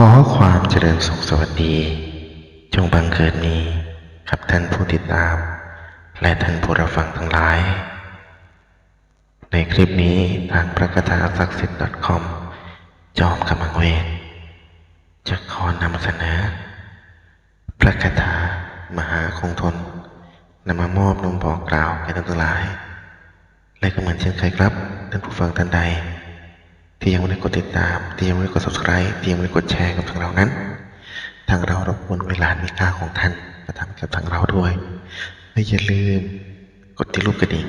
ขอความเจริญสุขสวัสดี จงบังเกิดมีกับท่านผู้ติดตาม และท่านผู้รับฟังทั้งหลาย ในคลิปนี้ทางพระคาถาศักดิ์สิทธิ์ .com จอมกำลังเวทจะขอนำเสนอ พระคาถามหาคงทนนำมามอบนมบอกกล่าวแก่ท่านทั้งหลาย และก็เหมือนเช่นเคยครับ ท่านผู้ฟังท่านใด ที่ยังไม่ได้กดติดตาม ที่ยังไม่ได้กด subscribe ที่ยังไม่ได้กดแชร์กับทางเรานั้น ทางเรารบกวนเวลามีค่าของท่านมาทำกับทางเราด้วยและอย่าลืม กดที่รูปกระดิ่ง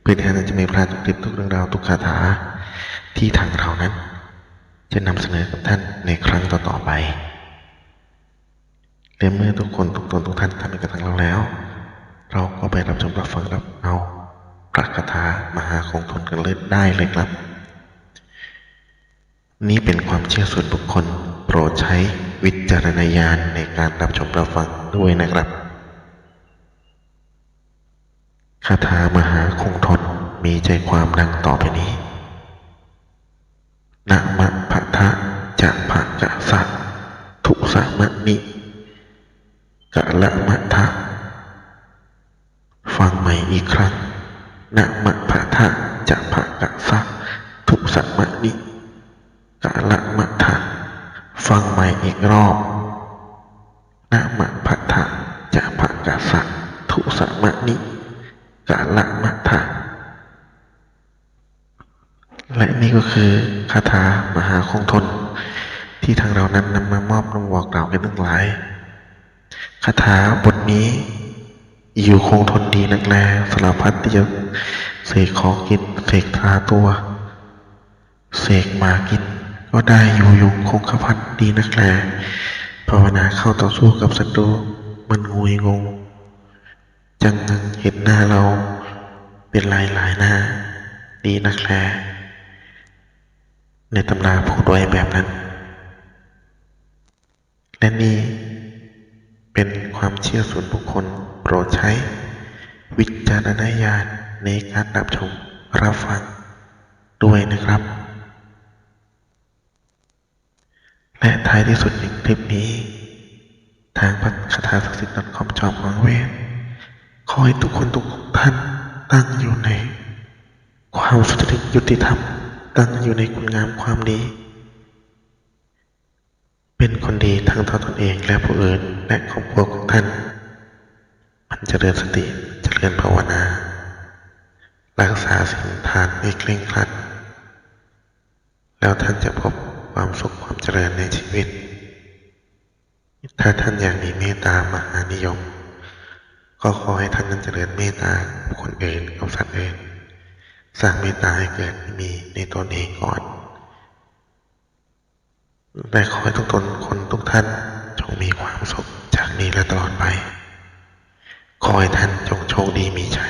เพื่อที่ท่านจะไม่พลาดทุกคลิปทุกเรื่องราวทุกคาถาที่ทางเรานั้น จะนำเสนอกับท่านในครั้งต่อๆไปและเมื่อทุกคนทุกตนทุกท่านทำกับทางเราแล้ว เราก็ไปรับชมรับฟังรับเอาพระคาถามหาคงทนกันเลยได้เลยครับ นี้เป็นความเชื่อส่วนบุคคล โปรดใช้วิจารณญาณในการรับชมรับฟังด้วยนะครับ คาถามหาคงทนมีใจความดังต่อไปนี้นะมะพะทะจะภะกะสะทุสะมะนิกะละมะทะ ฟังใหม่อีกครั้งนะมะพะทะจะภะกะสะทุสะมะนิ กะละมะทะฟังใหม่อีกรอบนะมะพะทะจะภะกะสะทุสะมะนิกะละมะทะและนี่ก็คือคาถามหาคงทน ที่ทางเรานั้นนำมามอบนำบอกกล่าวกันทั้งหลายคาถาบทนี้ อยู่คงทนดีนักแลสารพัดที่จะเสกของกินเสกทาตัว เสกมากิน ก็ได้อยู่ยงคงกระพันดีนักแลภาวนาเข้าต่อสู้กับศัตรูมันงุยงง จังงังเห็นหน้าเราเป็นลายหลายหน้า ดีนักแลในตำราพูดไว้แบบนั้น และนี่เป็นความเชื่อส่วนบุคคลโปรดใช้ วิจารณญาณในการรับชมรับฟังด้วยนะครับ และท้ายที่สุดในคลิปนี้ ทางพัฒคาถาศักดิ์สิทธิ์ .com จอมวังเวทขอให้ทุกคนทุกท่านตั้งอยู่ใน ความสุจริตยุติธรรม ตั้งอยู่ในคุณงามความดี เป็นคนดีทั้งต่อตนเองและผู้อื่นและครอบครัวของท่าน มันเจริญสติเจริญภาวนา รักษาสิ่งทานให้เคร่งครัด แล้วท่านจะพบ ความสุขความเจริญในชีวิต ถ้าท่านอยากมีเมตตามหานิยม ก็ขอให้ท่านนั้นเจริญเมตตาคนอื่นกับสัตว์อื่นสร้างเมตตาให้เกิดมีในตนเองก่อนและขอให้ทุกตนคนทุกท่านจงมีความสุขจากนี้และตลอดไป ขอให้ท่านจงโชคดีมีชัย